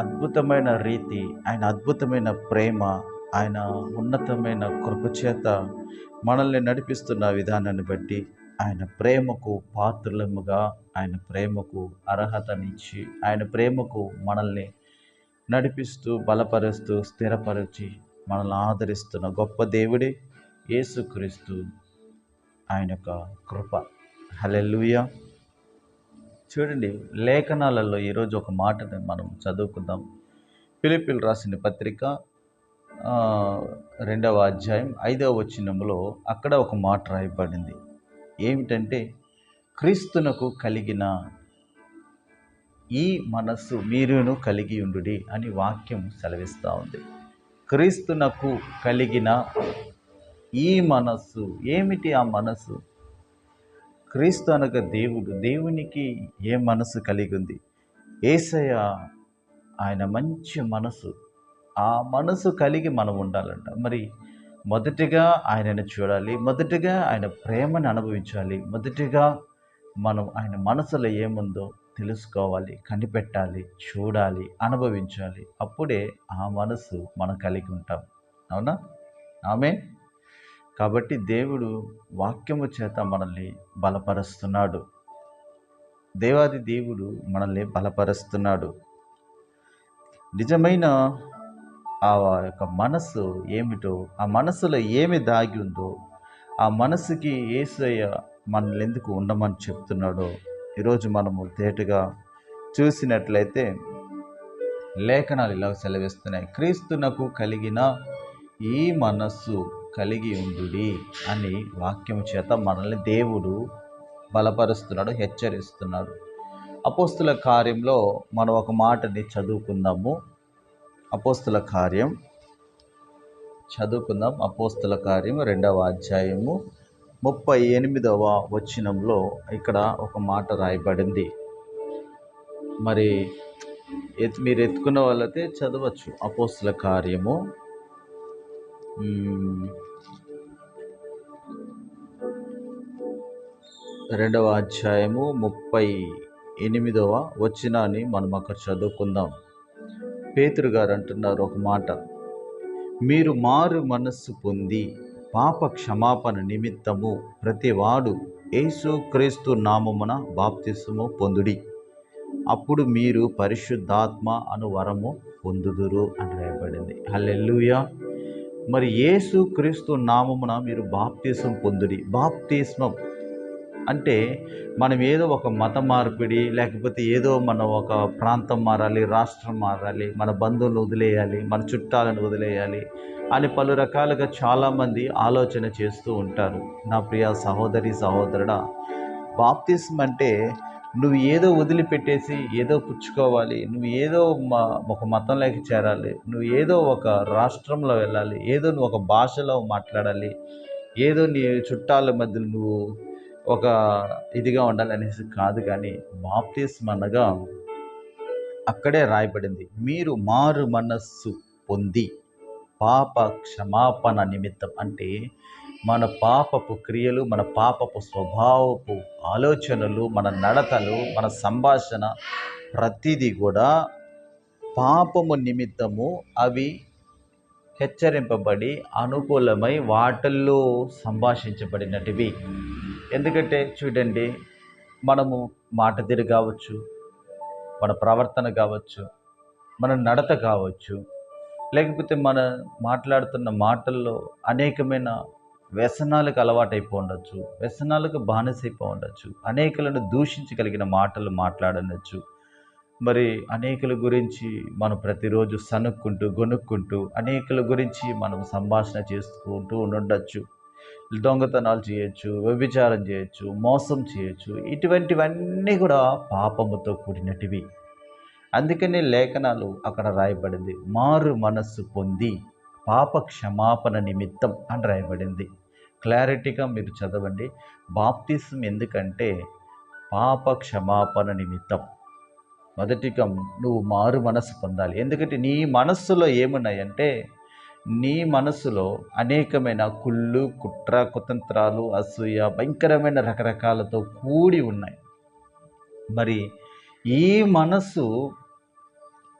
అద్భుతమైన రీతి ఆయన అద్భుతమైన ప్రేమ ఆయన ఉన్నతమైన కృపచేత మనల్ని నడిపిస్తున్న విధానాన్ని బట్టి ఆయన ప్రేమకు పాత్రలముగా ఆయన ప్రేమకు అర్హతనిచ్చి ఆయన ప్రేమకు మనల్ని నడిపిస్తూ బలపరుస్తూ స్థిరపరిచి మనల్ని ఆదరిస్తున్న గొప్ప దేవుడే యేసుక్రీస్తు. ఆయన యొక్క కృప. హలెల్లుయా. చూడండి లేఖనాలలో ఈరోజు ఒక మాటని మనం చదువుకుందాం. పిలిపిల్ రాసిన పత్రిక రెండవ అధ్యాయం ఐదవ వచనంలో అక్కడ ఒక మాట రాయబడింది. ఏమిటంటే క్రీస్తునకు కలిగిన ఈ మనస్సు మీరును కలిగి ఉండుడి అని వాక్యం సెలవిస్తూ ఉంది. క్రీస్తునకు కలిగిన ఈ మనస్సు ఏమిటి ఆ మనస్సు? క్రీస్తు అనగా దేవుడు. దేవునికి ఏ మనసు కలిగి ఉంది? ఏసయ్య ఆయన మంచి మనసు. ఆ మనసు కలిగి మనం ఉండాలంట. మరి మొదటిగా ఆయనను చూడాలి. మొదటిగా ఆయన ప్రేమను అనుభవించాలి. మొదటిగా మనం ఆయన మనసులో ఏముందో తెలుసుకోవాలి కనిపెట్టాలి చూడాలి అనుభవించాలి. అప్పుడే ఆ మనసు మనం కలిగి ఉంటాం. అవునా? ఆమె కాబట్టి దేవుడు వాక్యము చేత మనల్ని బలపరుస్తున్నాడు. దేవాది దేవుడు మనల్ని బలపరుస్తున్నాడు. నిజమైన ఆ యొక్క మనస్సు ఏమిటో ఆ మనసులో ఏమి దాగి ఉందో ఆ మనసుకి ఏసయ్య మనల్ని ఎందుకు ఉండమని చెప్తున్నాడో ఈరోజు మనము తేటగా చూసినట్లయితే లేఖనాలు ఇలా సెలవిస్తున్నాయి. క్రీస్తునకు కలిగిన ఈ మనస్సు కలిగి ఉండుడి అని వాక్యం చేత మనల్ని దేవుడు బలపరుస్తున్నాడు హెచ్చరిస్తున్నాడు. అపోస్తుల కార్యంలో మనం ఒక మాటని చదువుకుందాము. అపోస్తుల కార్యం. చదువుకుందాం. అపోస్తుల కార్యం రెండవ అధ్యాయము. ముప్పై ఎనిమిదవ వచనంలో ఇక్కడ ఒక మాట రాయబడింది. మరి ఎత్తు మీరు ఎత్తుకున్న వాళ్ళైతే చదవచ్చు అపోస్తుల కార్యము. రెండవ అధ్యాయము ముప్పై ఎనిమిదవ వచ్చినాన్ని మనం అక్కడ చదువుకుందాం. పేతురు గారు అంటున్నారు ఒక మాట. మీరు మారు మనస్సు పొంది పాప క్షమాపణ నిమిత్తము ప్రతివాడు యేసు క్రీస్తు నామమున బాప్తిస్ము పొందుడి. అప్పుడు మీరు పరిశుద్ధాత్మ అను వరము పొందుదురు అని రాయబడింది. హల్లెల్లుయా మరి యేసు క్రీస్తు నామమున మీరు బాప్తీసం పొందుడి. బాప్తీస్మం అంటే మనం ఏదో ఒక మత మార్పిడి లేకపోతే ఏదో మనం ఒక ప్రాంతం మారాలి రాష్ట్రం మారాలి మన బంధువులను వదిలేయాలి మన చుట్టాలను వదిలేయాలి అని పలు రకాలుగా చాలామంది ఆలోచన చేస్తూ ఉంటారు. నా ప్రియ సహోదరి సహోదరుడా బాప్తిస్మ్ అంటే నువ్వు ఏదో వదిలిపెట్టేసి ఏదో పుచ్చుకోవాలి నువ్వు ఏదో మ- ఒక మతంలోకి చేరాలి నువ్వు ఏదో ఒక రాష్ట్రంలో వెళ్ళాలి ఏదో నువ్వు ఒక భాషలో మాట్లాడాలి ఏదో నీ చుట్టాల మధ్య నువ్వు ఒక ఇదిగా ఉండాలి అనేసి కాదు కానీ బాప్తిస్మ్ అనగా అక్కడే రాయబడింది. మీరు మారు మనస్సు పొంది పాప క్షమాపణ నిమిత్తం అంటే మన పాపపు క్రియలు మన పాపపు స్వభావపు ఆలోచనలు మన నడతలు మన సంభాషణ ప్రతిదీ కూడా పాపము నిమిత్తము అవి హెచ్చరింపబడి అనుకూలమై వాటిల్లో సంభాషించబడినటివి. ఎందుకంటే చూడండి మనము మాట తీరు కావచ్చు మన ప్రవర్తన కావచ్చు మన నడత కావచ్చు లేకపోతే మన మాట్లాడుతున్న మాటల్లో అనేకమైన వ్యసనాలకు అలవాటైపో ఉండొచ్చు వ్యసనాలకు బానిసైపో ఉండొచ్చు అనేకులను దూషించగలిగిన మాటలు మాట్లాడనొచ్చు. మరి అనేకుల గురించి మనం ప్రతిరోజు సనుక్కుంటూ గొనుక్కుంటూ అనేకుల గురించి మనం సంభాషణ చేసుకుంటూ ఉండొచ్చు దొంగతనాలు చేయొచ్చు వ్యభిచారం చేయొచ్చు మోసం చేయొచ్చు ఇటువంటివన్నీ కూడా పాపముతో కూడినటివి. అందుకనే లేఖనాలు అక్కడ రాయబడింది మారు మనస్సు పొంది పాప క్షమాపణ నిమిత్తం అని రాయబడింది. క్లారిటీగా మీరు చదవండి. బాప్తిసం ఎందుకంటే పాప క్షమాపణ నిమిత్తం మొదటిగా నువ్వు మారు మనసు పొందాలి. ఎందుకంటే నీ మనస్సులో ఏమున్నాయంటే నీ మనసులో అనేకమైన కుళ్ళు కుట్ర కుతంత్రాలు అసూయ భయంకరమైన రకరకాలతో కూడి ఉన్నాయి. మరి ఈ మనస్సు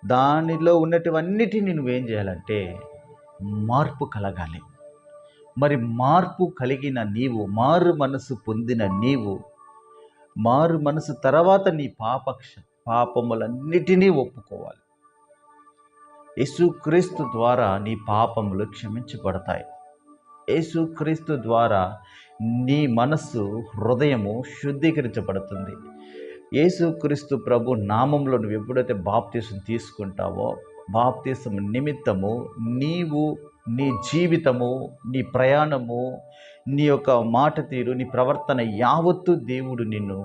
దానిలో ఉన్నటివన్నిటిని నువ్వేం చేయాలంటే మార్పు కలగాలి. మరి మార్పు కలిగిన నీవు మారు మనసు పొందిన నీవు మారు మనసు తర్వాత నీ పాపక్ష పాపములన్నిటినీ ఒప్పుకోవాలి. యేసుక్రీస్తు ద్వారా నీ పాపములు క్షమించబడతాయి. యేసుక్రీస్తు ద్వారా నీ మనస్సు హృదయము శుద్ధీకరించబడుతుంది. యేసుక్రీస్తు ప్రభు నామంలో నువ్వు ఎప్పుడైతే బాప్తీసం తీసుకుంటావో బాప్తీసం నిమిత్తము నీవు నీ జీవితము నీ ప్రయాణము నీ యొక్క మాట తీరు నీ ప్రవర్తన యావత్తు దేవుడు నిన్ను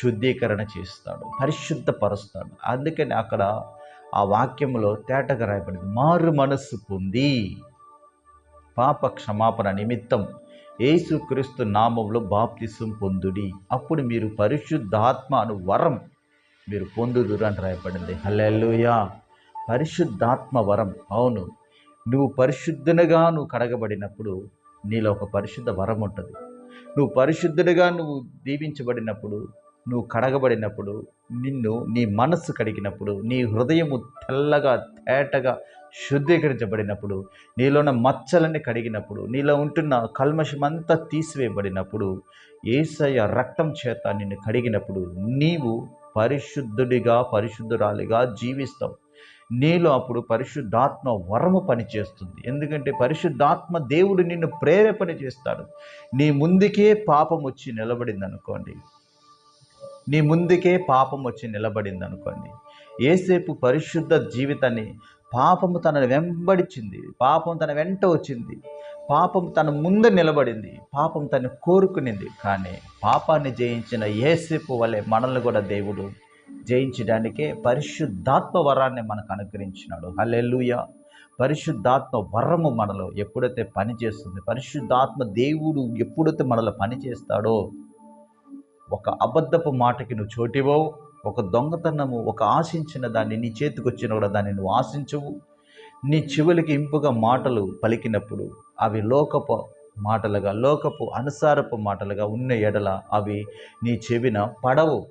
శుద్ధీకరణ చేస్తాడు పరిశుద్ధపరుస్తాడు. అందుకని అక్కడ ఆ వాక్యంలో తేటగా రాయబడింది మారు మనస్సు పొంది పాప క్షమాపణ నిమిత్తం యేసుక్రీస్తు నామంలో బాప్తిసం పొందుడి. అప్పుడు మీరు పరిశుద్ధాత్మ అను వరం మీరు పొందుదురు అని రాయబడింది. హల్లెలూయా! పరిశుద్ధాత్మ వరం. అవును. నువ్వు పరిశుద్ధునిగా నువ్వు కడగబడినప్పుడు నీలో ఒక పరిశుద్ధ వరం ఉంటుంది. నువ్వు పరిశుద్ధుడిగా నువ్వు దీవించబడినప్పుడు నువ్వు కడగబడినప్పుడు నిన్ను నీ మనస్సు కడిగినప్పుడు నీ హృదయము తెల్లగా తేటగా శుద్ధీకరించబడినప్పుడు నీలోన మచ్చలని కడిగినప్పుడు నీలో ఉంటున్న కల్మషమంతా తీసివేయబడినప్పుడు ఏసయ్య రక్తం చేత నిన్ను కడిగినప్పుడు నీవు పరిశుద్ధుడిగా పరిశుద్ధురాలిగా జీవిస్తావు. నీలో అప్పుడు పరిశుద్ధాత్మ వరము పనిచేస్తుంది. ఎందుకంటే పరిశుద్ధాత్మ దేవుడు నిన్ను ప్రేరేపణ చేస్తాడు. నీ ముందుకే పాపం వచ్చి నిలబడింది అనుకోండి నీ ముందుకే పాపం వచ్చి నిలబడింది అనుకోండి ఏసేపు పరిశుద్ధ జీవితాన్ని పాపము తన వెంబడించింది పాపం తన వెంట వచ్చింది. పాపం తన ముందు నిలబడింది. పాపం తను కోరుకునింది. కానీ పాపాన్ని జయించిన ఏసేపు వలె మనల్ని కూడా దేవుడు జయించడానికే పరిశుద్ధాత్మ వరాన్ని మనకు అనుగ్రహించినాడు. హల్లెలూయా. పరిశుద్ధాత్మ వరము మనలో ఎప్పుడైతే పనిచేస్తుంది పరిశుద్ధాత్మ దేవుడు ఎప్పుడైతే మనలో పనిచేస్తాడో ఒక అబద్ధపు మాటకి నువ్వు చోటివో ఒక దొంగతనము ఒక ఆశించిన దాన్ని నీ చేతికి వచ్చిన కూడా దాన్ని నువ్వు ఆశించవు. నీ చెవులకి ఇంపుగా మాటలు పలికినప్పుడు అవి లోకపు మాటలుగా లోకపు అనుసారపు మాటలుగా ఉన్న ఎడల అవి నీ చెవిన పడవు.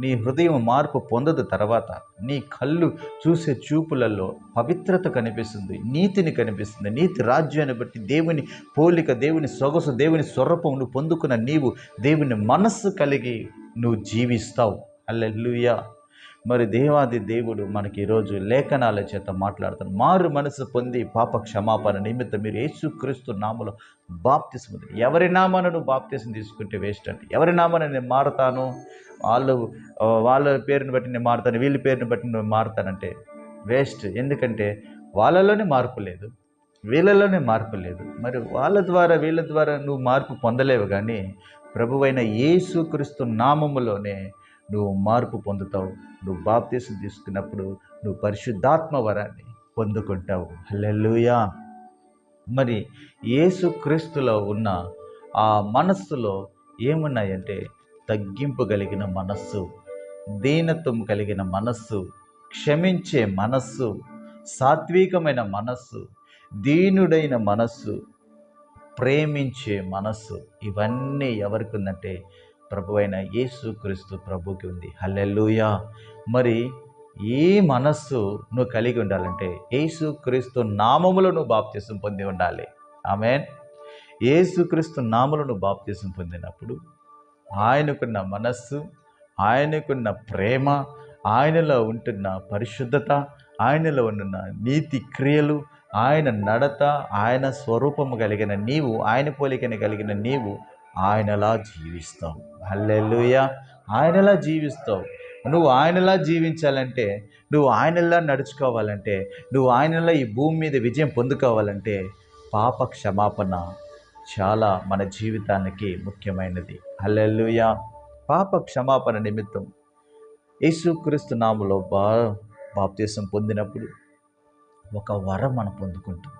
నీ హృదయం మార్పు పొందదు తర్వాత. నీ కళ్ళు చూసే చూపులలో పవిత్రత కనిపిస్తుంది నీతిని కనిపిస్తుంది. నీతి రాజ్యాన్ని బట్టి దేవుని పోలిక దేవుని సొగసు దేవుని స్వరూపం నువ్వు పొందుకున్న నీవు దేవుని మనస్సు కలిగి నువ్వు జీవిస్తావు. అల్లెల్లుయా మరి దేవాది దేవుడు మనకి ఈరోజు లేఖనాల చేత మాట్లాడుతాను మారు మనసు పొంది పాప క్షమాపణ నిమిత్తం మీరు యేసుక్రీస్తు నామలో బాప్తిసం ఎవరి నామాన నువ్వు బాప్తిసం తీసుకుంటే వేస్ట్ అండి. ఎవరి నామాన నేను మారుతాను? వాళ్ళు వాళ్ళ పేరుని బట్టి నేను మారుతాను వీళ్ళ పేరుని బట్టి నేను మారుతానంటే వేస్ట్ ఎందుకంటే వాళ్ళలోనే మార్పు లేదు. వీళ్ళలోనే మార్పు లేదు. మరి వాళ్ళ ద్వారా వీళ్ళ ద్వారా నువ్వు మార్పు పొందలేవు కానీ ప్రభువైన యేసుక్రీస్తు నామములోనే నువ్వు మార్పు పొందుతావు. నువ్వు బాప్తీసం తీసుకున్నప్పుడు నువ్వు పరిశుద్ధాత్మ వరాన్ని పొందుకుంటావు. హల్లెలూయా. మరి యేసుక్రీస్తులో ఉన్న ఆ మనస్సులో ఏమున్నాయంటే తగ్గింపు కలిగిన మనస్సు దీనత్వం కలిగిన మనస్సు క్షమించే మనస్సు సాత్వికమైన మనస్సు దీనుడైన మనస్సు ప్రేమించే మనస్సు ఇవన్నీ ఎవరికి ఉందంటే ప్రభు అయిన యేసుక్రీస్తు ప్రభుకి ఉంది. హల్లెలూయా. మరి ఈ మనస్సు నువ్వు కలిగి ఉండాలంటే యేసుక్రీస్తు నామములో నువ్వు బాప్తీసం పొంది ఉండాలి. ఆమెన్. యేసుక్రీస్తు నామలను నువ్వు బాప్తీసం పొందినప్పుడు ఆయనకున్న మనస్సు ఆయనకున్న ప్రేమ ఆయనలో ఉంటున్న పరిశుద్ధత ఆయనలో ఉన్న నీతి క్రియలు ఆయన నడత ఆయన స్వరూపము కలిగిన నీవు ఆయన పోలికను కలిగిన నీవు ఆయనలా జీవిస్తావు. హల్లెలూయా. ఆయనలా జీవిస్తావు. నువ్వు ఆయనలా జీవించాలంటే నువ్వు ఆయనలా నడుచుకోవాలంటే నువ్వు ఆయనలా ఈ భూమి మీద విజయం పొందుకోవాలంటే పాప క్షమాపణ చాలా మన జీవితానికి ముఖ్యమైనది. హల్లెలూయా. పాప క్షమాపణ నిమిత్తం యేసుక్రీస్తు నామలో బా బాప్తీసం పొందినప్పుడు ఒక వరం మనం పొందుకుంటాం.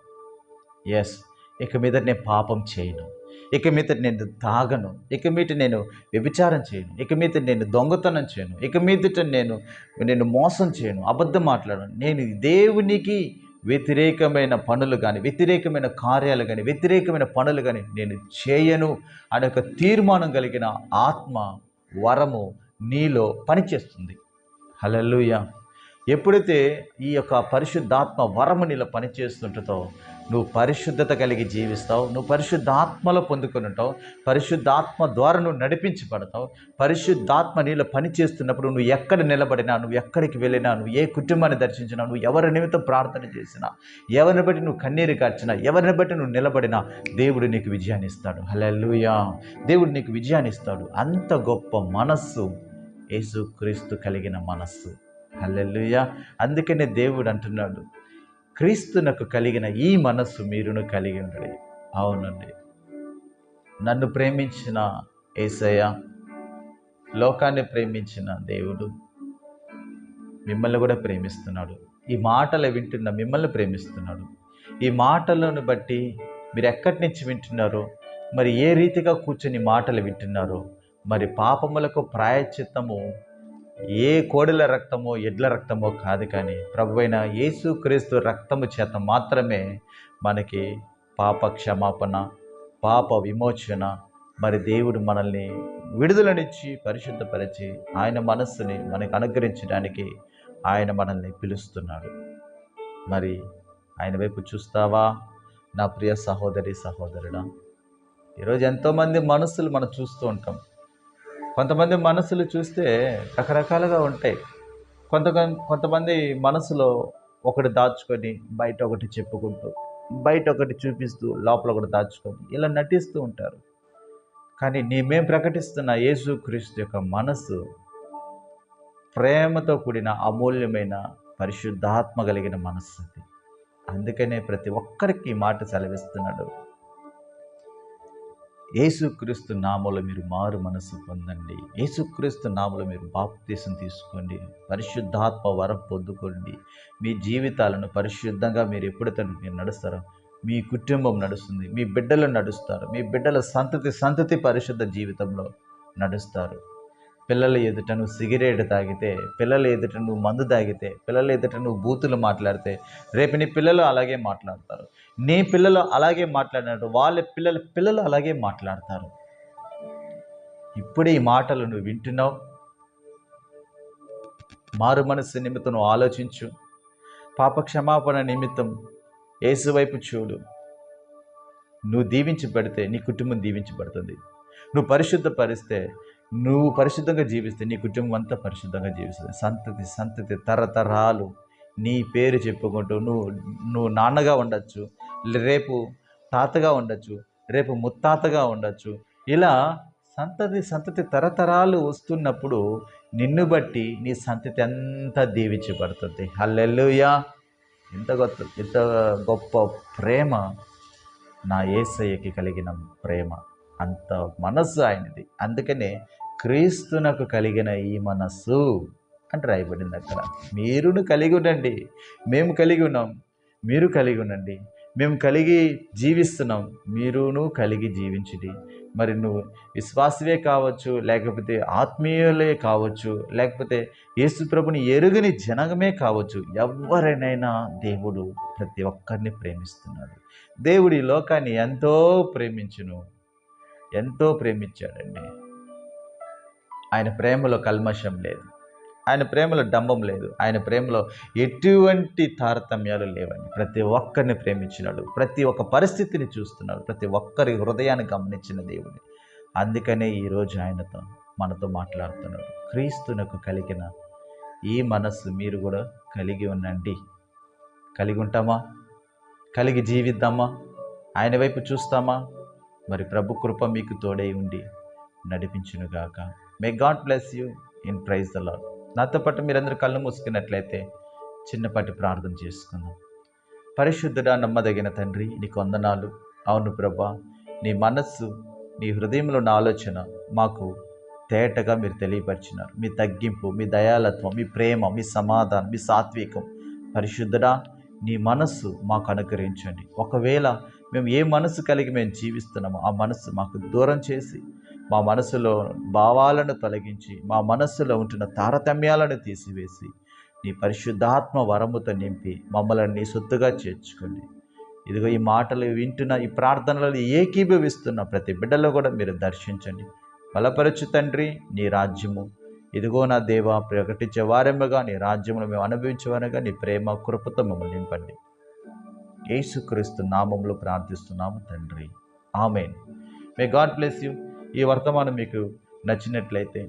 ఎస్ ఇక మీద నేను పాపం చేయను. ఇక మీద నేను తాగను ఇక మీద నేను వ్యభిచారం చేయను ఇక మీద నేను దొంగతనం చేయను ఇక మీదట నేను నేను మోసం చేయను అబద్ధం మాట్లాడను. నేను దేవునికి వ్యతిరేకమైన పనులు కానీ వ్యతిరేకమైన కార్యాలు కానీ వ్యతిరేకమైన పనులు కానీ నేను చేయను అనే ఒక తీర్మానం కలిగిన ఆత్మ వరము నీలో పనిచేస్తుంది. హలలుయ ఎప్పుడైతే ఈ యొక్క పరిశుద్ధాత్మ వరము నీలో పనిచేస్తుంటుందో నువ్వు పరిశుద్ధత కలిగి జీవిస్తావు నువ్వు పరిశుద్ధాత్మలో పొందుకొని ఉంటావు పరిశుద్ధాత్మ ద్వారా నువ్వు నడిపించబడతావు పరిశుద్ధాత్మ నీలో పని చేస్తున్నప్పుడు నువ్వు ఎక్కడ నిలబడినా నువ్వు ఎక్కడికి వెళ్ళినా నువ్వు ఏ కుటుంబాన్ని దర్శించినా నువ్వు ఎవరి నిమిత్తం ప్రార్థన చేసినా ఎవరిని బట్టి నువ్వు కన్నీరు కార్చినా ఎవరిని బట్టి నువ్వు నిలబడినా దేవుడు నీకు విజయాన్ని ఇస్తాడు. హలెల్లుయా! దేవుడు నీకు విజయాన్ని ఇస్తాడు. అంత గొప్ప మనస్సు యేసుక్రీస్తు కలిగిన మనస్సు. హల్లెలూయా! అందుకనే దేవుడు అంటున్నాడు. క్రీస్తునకు కలిగిన ఈ మనస్సు మీరును కలిగి ఉండండి. అవునండి. నన్ను ప్రేమించిన ఏసయ్య లోకాన్ని ప్రేమించిన దేవుడు మిమ్మల్ని కూడా ప్రేమిస్తున్నాడు. ఈ మాటలు వింటున్న మిమ్మల్ని ప్రేమిస్తున్నాడు. ఈ మాటలను బట్టి మీరు ఎక్కడి నుంచి వింటున్నారో మరి ఏ రీతిగా కూర్చొని మాటలు వింటున్నారో మరి పాపములకు ప్రాయశ్చిత్తము ఏ కోడెల రక్తమో ఎడ్ల రక్తమో కాదు కానీ ప్రభువైన యేసు క్రీస్తు రక్తము చేత మాత్రమే మనకి పాప క్షమాపణ పాప విమోచన మరి దేవుడు మనల్ని విడుదలనిచ్చి పరిశుద్ధపరిచి ఆయన మనస్సుని మనకు అనుగ్రహించడానికి ఆయన మనల్ని పిలుస్తున్నాడు. మరి ఆయన వైపు చూస్తావా? నా ప్రియ సహోదరి సహోదరుడా ఈరోజు ఎంతోమంది మనసులు మనం చూస్తూ ఉంటాం. కొంతమంది మనసులు చూస్తే రకరకాలుగా ఉంటాయి. కొంత కొంతమంది మనసులో ఒకటి దాచుకొని బయట ఒకటి చెప్పుకుంటూ బయట ఒకటి చూపిస్తూ లోపల ఒకటి దాచుకొని ఇలా నటిస్తూ ఉంటారు. కానీ నీ మేము ప్రకటిస్తున్న యేసుక్రీస్తు యొక్క మనసు ప్రేమతో కూడిన అమూల్యమైన పరిశుద్ధాత్మ కలిగిన మనస్సు అది. అందుకనే ప్రతి ఒక్కరికి మాట సెలవిస్తున్నాడు. ఏసుక్రీస్తు నామలో మీరు మారు మనసు పొందండి. ఏసుక్రీస్తు నామలో మీరు బాప్తీసం తీసుకోండి. పరిశుద్ధాత్మ వరం పొందుకోండి. మీ జీవితాలను పరిశుద్ధంగా మీరు ఎప్పుడైతే మీరు నడుస్తారో మీ కుటుంబం నడుస్తుంది మీ బిడ్డలు నడుస్తారు మీ బిడ్డల సంతతి సంతతి పరిశుద్ధ జీవితంలో నడుస్తారు. పిల్లల ఎదుట నువ్వు సిగరెట్ తాగితే పిల్లల ఎదుట నువ్వు మందు తాగితే పిల్లల ఎదుట నువ్వు బూతులు మాట్లాడితే రేపు నీ పిల్లలు అలాగే మాట్లాడతారు. నీ పిల్లలు అలాగే మాట్లాడినట్టు వాళ్ళ పిల్లల పిల్లలు అలాగే మాట్లాడతారు. ఇప్పుడే ఈ మాటలు నువ్వు వింటున్నావు. మారు మనస్సు నిమిత్తం నువ్వు ఆలోచించు. పాప క్షమాపణ నిమిత్తం ఏసువైపు చూడు. నువ్వు దీవించబడితే నీ కుటుంబం దీవించబడుతుంది. నువ్వు పరిశుద్ధపరిస్తే నువ్వు పరిశుద్ధంగా జీవిస్తే నీ కుటుంబం అంతా పరిశుద్ధంగా జీవిస్తుంది. సంతతి సంతతి తరతరాలు నీ పేరు చెప్పుకుంటూ నువ్వు నువ్వు నాన్నగా ఉండొచ్చు రేపు తాతగా ఉండొచ్చు రేపు ముత్తాతగా ఉండొచ్చు. ఇలా సంతతి సంతతి తరతరాలు వస్తున్నప్పుడు నిన్ను బట్టి నీ సంతతి అంతా దీవించబడుతుంది. హల్లెలూయా. ఎంత గొప్ప ఎంత గొప్ప ప్రేమ నా ఏసయ్యకి కలిగిన ప్రేమ. అంత మనస్సు ఆయనది. అందుకనే క్రీస్తునకు కలిగిన ఈ మనస్సు అంటే రాయబడింది అక్కడ. మీరును కలిగి ఉండండి. మేము కలిగి ఉన్నాం. మీరు కలిగి ఉండండి. మేము కలిగి జీవిస్తున్నాం. మీరును కలిగి జీవించుడి. మరి నువ్వు విశ్వాసవే కావచ్చు లేకపోతే ఆత్మీయులే కావచ్చు లేకపోతే యేసుప్రభుని ఎరుగని జనగమే కావచ్చు ఎవరినైనా దేవుడు ప్రతి ఒక్కరిని ప్రేమిస్తున్నాడు. దేవుడు ఈ లోకాన్ని ఎంతో ప్రేమించును. ఎంతో ప్రేమించాడండి. ఆయన ప్రేమలో కల్మషం లేదు. ఆయన ప్రేమలో డంబం లేదు. ఆయన ప్రేమలో ఎటువంటి తారతమ్యాలు లేవని ప్రతి ఒక్కరిని ప్రేమించినాడు. ప్రతి ఒక్క పరిస్థితిని చూస్తున్నాడు. ప్రతి ఒక్కరి హృదయాన్ని గమనించిన దేవుడు. అందుకనే ఈరోజు ఆయనతో మనతో మాట్లాడుతున్నాడు. క్రీస్తునకు కలిగిన ఈ మనస్సు మీరు కూడా కలిగి ఉండండి. కలిగి ఉంటామా? కలిగి జీవిద్దామా? ఆయన వైపు చూస్తామా? మరి ప్రభు కృప మీకు తోడై ఉండి నడిపించునుగాక. May God bless you in praise the Lord నాతో పాటు మీరందరూ కళ్ళు మూసుకున్నట్లయితే చిన్నపాటి ప్రార్థన చేసుకుందాం. పరిశుద్ధుడా నమ్మదగిన తండ్రి నీకు వందనాలు. అవును ప్రభా నీ మనస్సు నీ హృదయంలో ఉన్న ఆలోచన మాకు తేటగా మీరు తెలియపరిచినారు. మీ తగ్గింపు మీ దయాలత్వం మీ ప్రేమ మీ సమాధానం మీ సాత్వికం. పరిశుద్ధుడా నీ మనస్సు మాకు అనుగ్రహించండి. ఒకవేళ మేము ఏ మనసు కలిగి మేము జీవిస్తున్నామో ఆ మనస్సు మాకు దూరం చేసి మా మనసులో భావాలను తొలగించి మా మనస్సులో ఉంటున్న తారతమ్యాలను తీసివేసి నీ పరిశుద్ధాత్మ వరముతో నింపి మమ్మల్ని నీ సొత్తుగా చేర్చుకోండి. ఇదిగో ఈ మాటలు వింటున్న ఈ ప్రార్థనలు ఏకీభవిస్తున్న ప్రతి బిడ్డలో కూడా మీరు దర్శించండి. బలపరచు తండ్రి నీ రాజ్యము. ఇదిగో నా దేవ ప్రకటించే వారెమ్మగా నీ రాజ్యంలో మేము అనుభవించేవారుగా నీ ప్రేమ కృపతో మమ్మల్ని నింపండి. యేసుక్రీస్తు నామంలో ప్రార్థిస్తున్నాము తండ్రి. Amen. May God bless you ఈ వర్తమానం మీకు నచ్చినట్లయితే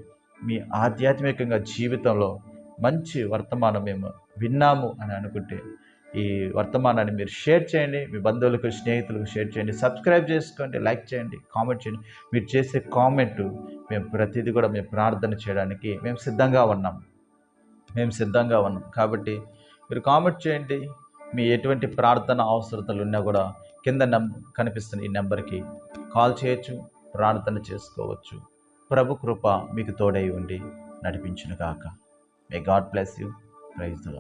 మీ ఆధ్యాత్మికంగా జీవితంలో మంచి వర్తమానం మేము విన్నాము అని అనుకుంటే ఈ వర్తమానాన్ని మీరు షేర్ చేయండి. మీ బంధువులకు స్నేహితులకు షేర్ చేయండి. సబ్స్క్రైబ్ చేసుకోండి లైక్ చేయండి కామెంట్ చేయండి. మీరు చేసే కామెంట్ మేము ప్రతిదీ కూడా మేము ప్రార్థన చేయడానికి మేము సిద్ధంగా ఉన్నాం. మేము సిద్ధంగా ఉన్నాం. కాబట్టి మీరు కామెంట్ చేయండి. మీ ఎటువంటి ప్రార్థన అవసరతలు ఉన్నా కూడా కింద నం కనిపిస్తున్న ఈ నెంబర్కి కాల్ చేయొచ్చు. ప్రార్థన చేసుకోవచ్చు. ప్రభు కృప మీకు తోడై ఉండి నడిపించును కాక may God bless you praise the